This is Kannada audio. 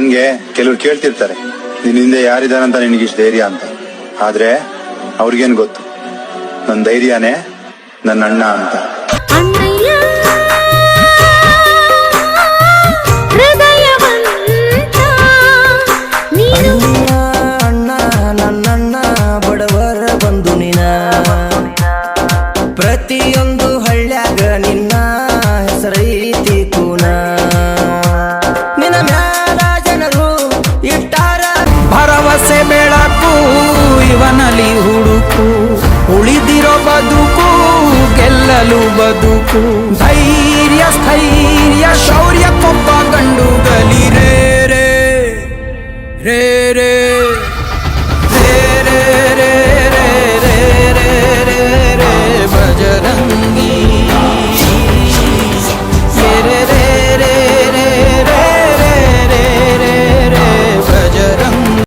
ನನ್ಗೆ ಕೆಲವ್ರು ಕೇಳ್ತಿರ್ತಾರೆ ನಿನ್ ಹಿಂದೆ ಯಾರಿದಾನಂತ ನಿನಗೆ ಇಷ್ಟು ಧೈರ್ಯ ಅಂತ. ಆದ್ರೆ ಅವ್ರಿಗೇನ್ ಗೊತ್ತು? ನನ್ನ ಧೈರ್ಯನೇ ನನ್ನ ಅಣ್ಣ ಅಂತ. ಅಣ್ಣಯ್ಯ ಹೃದಯವಂತ ನೀನು ಅಣ್ಣ ನನ್ನಣ್ಣ ಬಡವರ ಬಂದು ನಿನ. ಪ್ರತಿಯೊಂದು ಹಳ್ಳ್ಯಾಗ ನಿನ್ನ ಜೀವನಲ್ಲಿ ಹುಡುಕು, ಉಳಿದಿರೋ ಬದುಕು, ಗೆಲ್ಲಲು ಬದುಕು. ಧೈರ್ಯ, ಸ್ಥೈರ್ಯ, ಶೌರ್ಯ ಕೊಬ್ಬ ಗಂಡುಗಲಿ. ರೇ ರೇ ರೇ ರೇ.